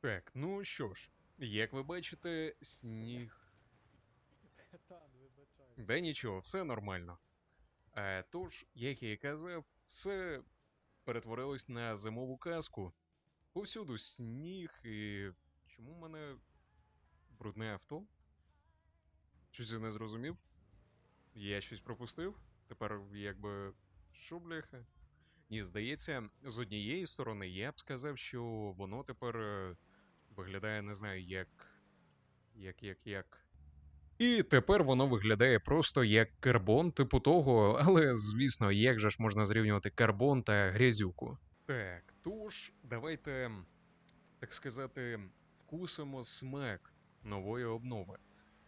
Так, ну що ж, як ви бачите, сніг. Да нічого, все нормально. Е, тож, як я і казав, все перетворилось на зимову казку. Повсюду сніг і. Чому в мене брудне авто? Щось я не зрозумів? Я щось пропустив? Тепер якби. Що бляха? Ні, здається, з однієї сторони я б сказав, що воно тепер е, виглядає, не знаю, як. Як, як, як. І тепер воно виглядає просто як карбон, типу того, але звісно, як же ж можна зрівнювати карбон та грязюку. Так, тож, давайте, так сказати, вкусимо смак нової обнови.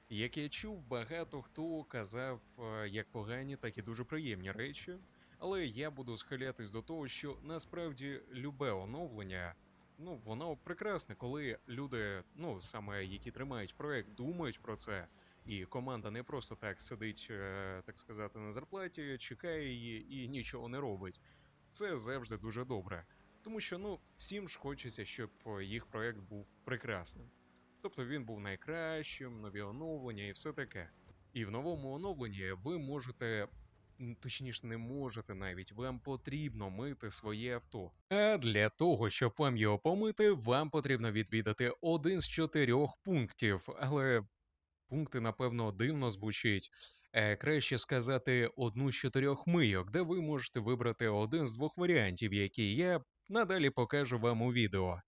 Як я чув, багато хто казав е, як погані, так і дуже приємні речі. Але я буду схилятись до того, що насправді любе оновлення, ну воно прекрасне, коли люди, ну саме які тримають проект, думають про це, і команда не просто так сидить, е, так сказати, на зарплаті, чекає її і нічого не робить. Це завжди дуже добре. Тому що ну всім ж хочеться, щоб їх проект був прекрасним. Тобто він був найкращим, нові оновлення і все таке. І в новому оновленні ви можете, точніше, не можете навіть, вам потрібно мити своє авто. А для того, щоб вам його помити, вам потрібно відвідати один з чотирьох пунктів. Але пункти, напевно, дивно звучить. Е, краще сказати одну з чотирьох мийок, де ви можете вибрати один з двох варіантів, які я надалі покажу вам у відео.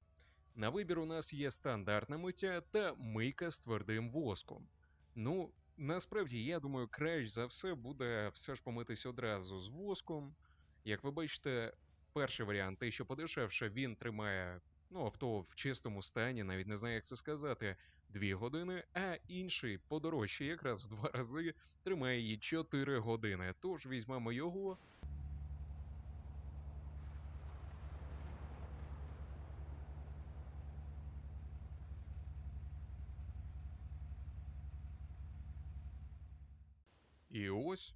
На вибір у нас є стандартне миття та мийка з твердим воском. Ну, насправді, я думаю, краще за все буде все ж помитись одразу з воском. Як ви бачите, перший варіант, той, що подешевше, він тримає ну, авто в чистому стані, навіть не знаю, як це сказати, 2 години, а інший подорожче, якраз в два рази, тримає її 4 години. Тож візьмемо його. І ось.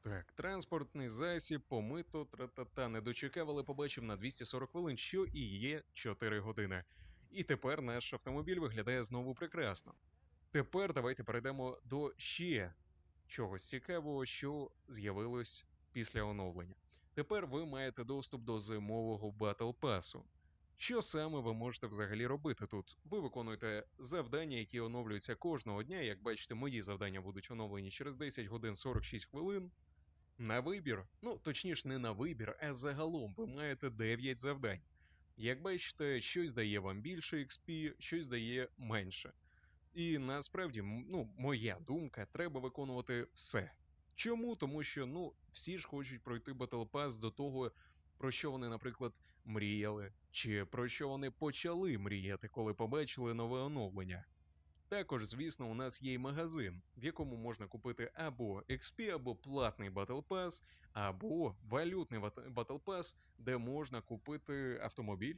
Так, транспортний засіб, помито, тра-та-та, не дочекав, побачив на 240 хвилин, що і є 4 години. І тепер наш автомобіль виглядає знову прекрасно. Тепер давайте перейдемо до ще чогось цікавого, що з'явилось після оновлення. Тепер ви маєте доступ до зимового батл пасу. Що саме ви можете взагалі робити тут? Ви виконуєте завдання, які оновлюються кожного дня. Як бачите, мої завдання будуть оновлені через 10 годин 46 хвилин. На вибір, ну точніше, не на вибір, а загалом ви маєте 9 завдань. Як бачите, щось дає вам більше XP, щось дає менше. І насправді, ну, моя думка, треба виконувати все. Чому? Тому що ну, всі ж хочуть пройти Battle Pass до того, про що вони, наприклад, мріяли, чи про що вони почали мріяти, коли побачили нове оновлення. Також, звісно, у нас є й магазин, в якому можна купити або XP, або платний Battle Pass, або валютний Battle Pass, де можна купити автомобіль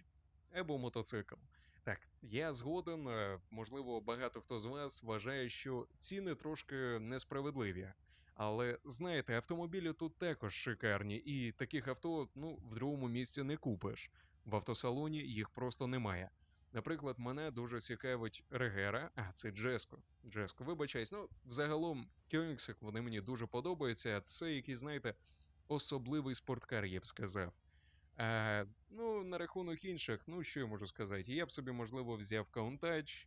або мотоцикл. Так, я згоден, е, можливо, багато хто з вас вважає, що ціни трошки несправедливі. Але знаєте, автомобілі тут також шикарні, і таких авто ну, в другому місці не купиш. В автосалоні їх просто немає. Наприклад, мене дуже цікавить Регера, а це Джеско. Джеско, вибачаюсь, ну взагалом Кьоніксик вони мені дуже подобаються. Це якийсь, знаєте, особливий спорткар, я б сказав. А, ну, на рахунок інших, ну що я можу сказати? Я б собі, можливо, взяв Countach,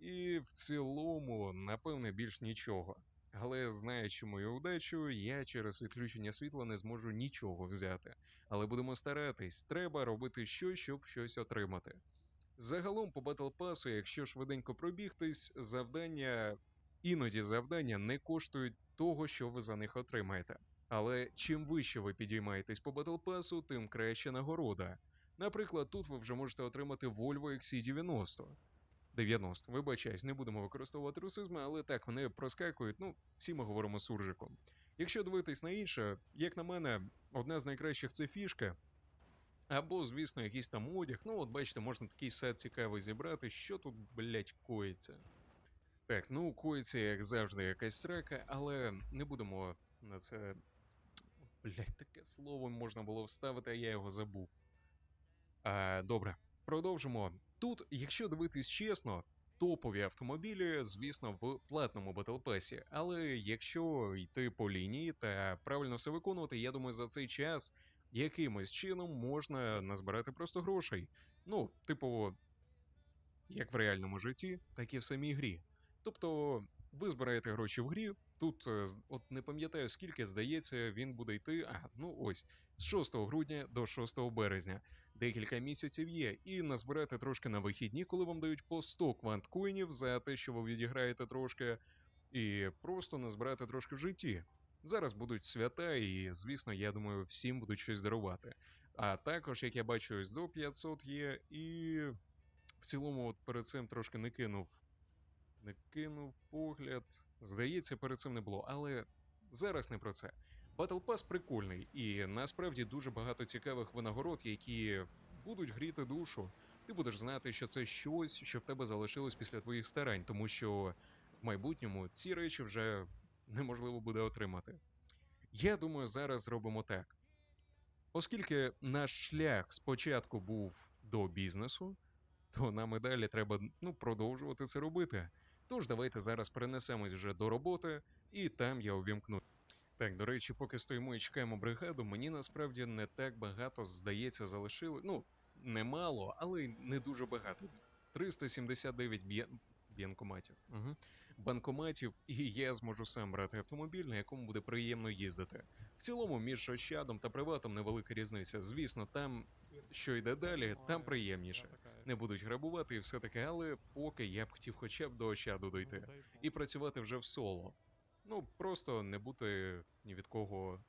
і в цілому, напевне, більш нічого. Але знаючи мою удачу, я через відключення світла не зможу нічого взяти. Але будемо старатись, треба робити щось, щоб щось отримати. Загалом по Battle Pass, якщо швиденько пробігтись, завдання іноді завдання не коштують того, що ви за них отримаєте. Але чим вище ви підіймаєтесь по Battle Pass, тим краще нагорода. Наприклад, тут ви вже можете отримати Volvo XC90. 90, вибачаюсь, не будемо використовувати русизми, але так вони проскакують. Ну, всі ми говоримо суржиком. Якщо дивитись на інше, як на мене, одна з найкращих це фішка. Або, звісно, якийсь там одяг. Ну, от бачите, можна такий сет цікавий зібрати. Що тут, блять, коїться? Так, ну, коїться, як завжди, якась срака, але не будемо на це. Блять, таке слово можна було вставити, а я його забув. А, добре. продовжимо. Тут, якщо дивитись чесно, топові автомобілі, звісно, в платному Battle Але якщо йти по лінії та правильно все виконувати, я думаю, за цей час якимось чином можна назбирати просто грошей. Ну, типу, як в реальному житті, так і в самій грі. Тобто, ви збираєте гроші в грі. Тут, е, от не пам'ятаю скільки, здається, він буде йти. А, ну ось, з 6 грудня до 6 березня. Декілька місяців є, і назбирати трошки на вихідні, коли вам дають по 100 квант-коїнів за те, що ви відіграєте трошки, і просто назбирати трошки в житті. Зараз будуть свята, і звісно, я думаю, всім будуть щось дарувати. А також, як я бачу, ось до 500 є, і в цілому, от перед цим трошки не кинув. Не кинув погляд. Здається, перед цим не було, але зараз не про це. Battle Pass прикольний, і насправді дуже багато цікавих винагород, які будуть гріти душу. Ти будеш знати, що це щось, що в тебе залишилось після твоїх старань, тому що в майбутньому ці речі вже неможливо буде отримати. Я думаю, зараз зробимо так. Оскільки наш шлях спочатку був до бізнесу, то нам і далі треба ну, продовжувати це робити. Тож давайте зараз перенесемось вже до роботи, і там я увімкну. Так, до речі, поки стоїмо і чекаємо бригаду, мені насправді не так багато, здається, залишили. Ну, немало, але й не дуже багато. 379 б'є... б'єнкоматів. Угу. Банкоматів, і я зможу сам брати автомобіль, на якому буде приємно їздити. В цілому, між Ощадом та приватом невелика різниця. Звісно, там, що йде далі, там приємніше. Не будуть грабувати і все таке, але поки я б хотів хоча б до Ощаду дойти і працювати вже в соло. Ну, просто не бути ні від кого.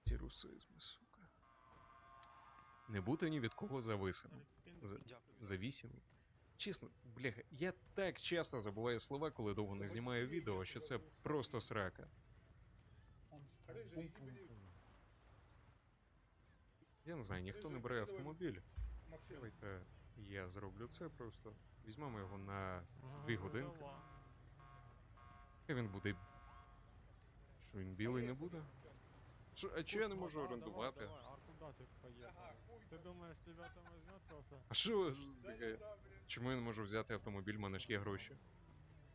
Ці русизми, сука. Не бути ні від кого зависимим. За-. Чесно, бляха, я так часто забуваю слова, коли довго не знімаю відео, що це просто срака. Я не знаю, ніхто не бере автомобіль. Давайте я зроблю це просто. Візьмемо його на дві годинки. Хай він буде. Що він білий не буде? Що, а чи я не можу орендувати? Давай, давай. А куда ты поехал? Ты думаешь, тебя там возьмет кто-то? А що ж таке? Чому я не можу взяти автомобіль, в мене ж є гроші?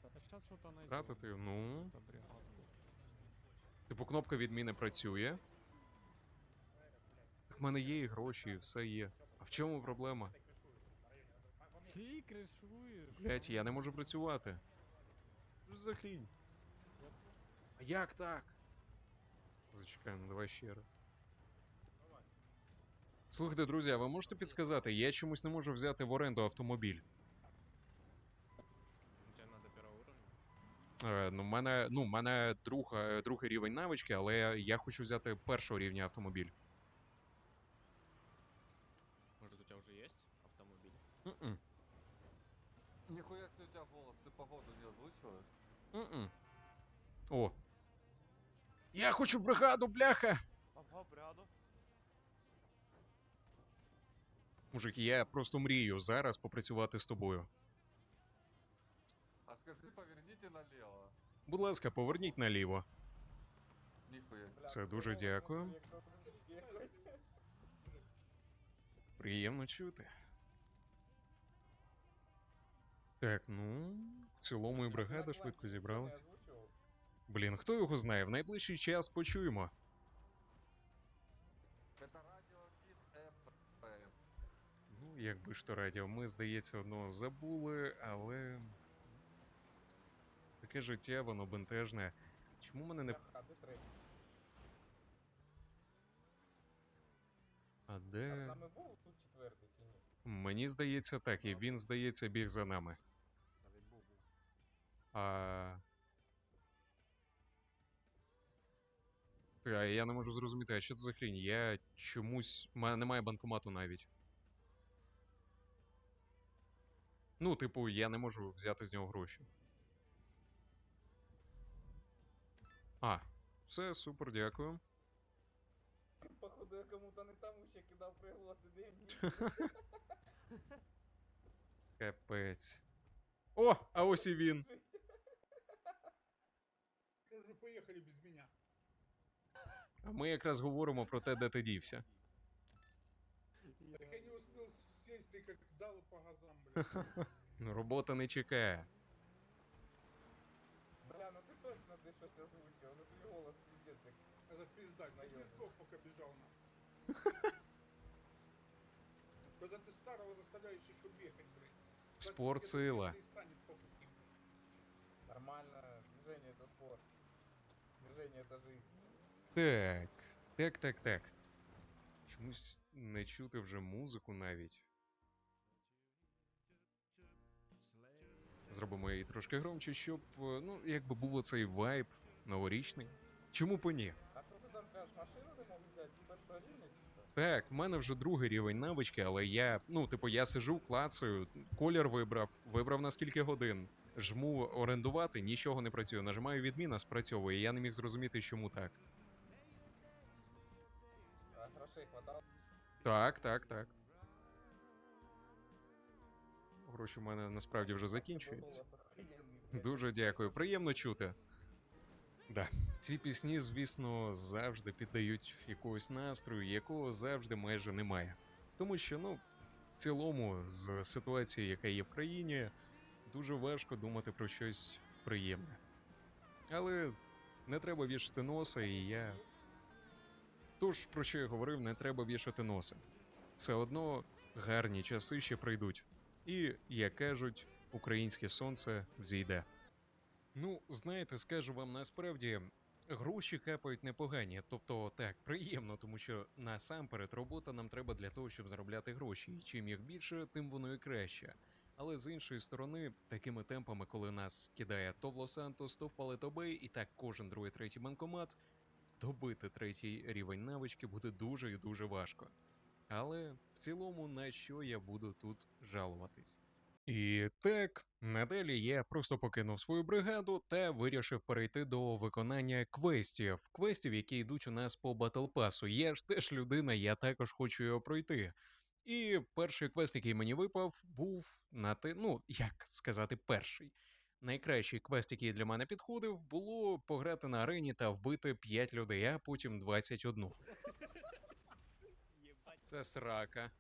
А сейчас что-то найдем. Тратити, ну. Это бригаду. Типу, кнопка відміни працює. Так в мене є і гроші, і все є. А в чому проблема? Ты крышуешь? Блять, я не можу працювати. Що ж за хрінь? Як так? Зачекаємо, давай ще раз. Слухайте, друзі, а ви можете підсказати, я чомусь не можу взяти в оренду автомобіль. Тебе надо первого уровня? Е, ну, в мене, ну, в мене друг, е, другий рівень навички, але я, хочу взяти першого рівня автомобіль. Может, у тебя уже есть автомобиль? М-м, Нихуя себе у тебя голос, ты погоду не озвучиваешь? м-м. О. Я хочу бригаду, бляха! Мужик, я просто мрію зараз попрацювати з тобою. А скажи, поверните налево. Будь ласка, поверніть наліво. Себе. Це дуже дякую. Приємно чути. Так, ну, в цілому і бригада швидко зібралась. Блін, хто його знає, в найближчий час почуємо. Ну, якби ж то радіо, ми, здається, одного забули, але. Таке життя, воно бентежне. Чому мене не. А де. Нами був тут четвертий чи ні? Мені здається, так, і він, здається, біг за нами. А. я не можу зрозуміти, а що це за хрінь? Я чомусь. Немає банкомату навіть. Ну, типу, я не можу взяти з нього гроші. А, все, супер, дякую. Походу я кому-то не тому ще кидав приголоси, де. Капець. О, а ось і він. А ми якраз говоримо про те, де ти дівся. Так я не успел як дали по газам, блядь. Ну, робота не чекає. Бля, ну ти точно десь щось озвучив, ну твій голос піздець як. Это пизда, ты Наёбан. Песков пока бежал на. Когда ты старого заставляешь еще бегать, блядь. Спорт Так, сила. это станет по пути. Нормально, движение это спорт. Движение это жизнь. Так, так, так, так. Чомусь не чути вже музику навіть. Зробимо її трошки громче, щоб, е, ну, якби був оцей вайб новорічний. Чому б ні? А що ти там кажеш, машину не можеш взяти з першого рівня чи що? Так, в мене вже другий рівень навички, але я, ну, типу, я сижу, клацаю, колір вибрав, вибрав на скільки годин. Жму орендувати, нічого не працює. Нажимаю відміна, спрацьовує. Я не міг зрозуміти, чому так. Так, так, так. Гроші в мене насправді вже закінчуються. Дуже дякую, приємно чути. Да, ці пісні, звісно, завжди піддають якогось настрою, якого завжди майже немає. Тому що, ну, в цілому, з ситуації, яка є в країні, дуже важко думати про щось приємне. Але не треба вішати носа, і я. Тож, про що я говорив, не треба вішати носа. Все одно гарні часи ще прийдуть. І, як кажуть, українське сонце взійде. Ну, знаєте, скажу вам насправді, гроші капають непогані. Тобто, так, приємно, тому що насамперед робота нам треба для того, щоб заробляти гроші. І чим їх більше, тим воно і краще. Але з іншої сторони, такими темпами, коли нас кидає то в Лос-Сантос, то в Палето-Бей, і так кожен другий третій банкомат, добити третій рівень навички буде дуже і дуже важко. Але в цілому, на що я буду тут жалуватись? І так, надалі я просто покинув свою бригаду та вирішив перейти до виконання квестів, квестів, які йдуть у нас по батл пасу. Я ж теж людина, я також хочу його пройти. І перший квест, який мені випав, був на те, ну як сказати, перший. Найкращий квест, який для мене підходив, було пограти на арені та вбити 5 людей, а потім 21. Це срака.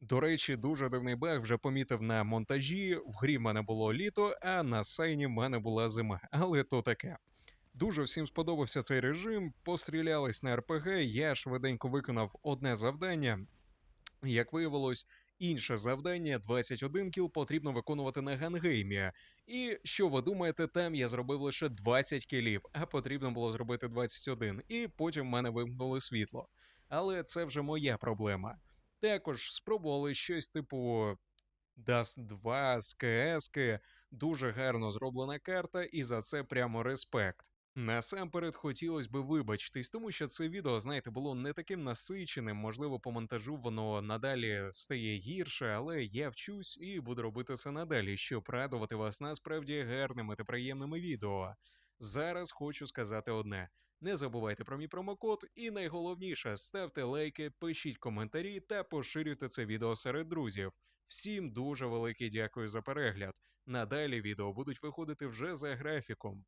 До речі, дуже дивний баг вже помітив на монтажі. В грі в мене було літо, а на сайні в мене була зима. Але то таке. Дуже всім сподобався цей режим. Пострілялись на РПГ. Я швиденько виконав одне завдання. Як виявилось, інше завдання 21 кіл потрібно виконувати на гангеймі. І що ви думаєте, там я зробив лише 20 кілів, а потрібно було зробити 21. І потім в мене вимкнули світло. Але це вже моя проблема. Також спробували щось типу Dust 2 з КС. Дуже гарно зроблена карта, і за це прямо респект. Насамперед хотілося би вибачитись, тому що це відео, знаєте, було не таким насиченим. Можливо, по монтажу воно надалі стає гірше, але я вчусь і буду робити це надалі, щоб радувати вас насправді гарними та приємними відео. Зараз хочу сказати одне: не забувайте про мій промокод, і найголовніше ставте лайки, пишіть коментарі та поширюйте це відео серед друзів. Всім дуже велике дякую за перегляд. Надалі відео будуть виходити вже за графіком.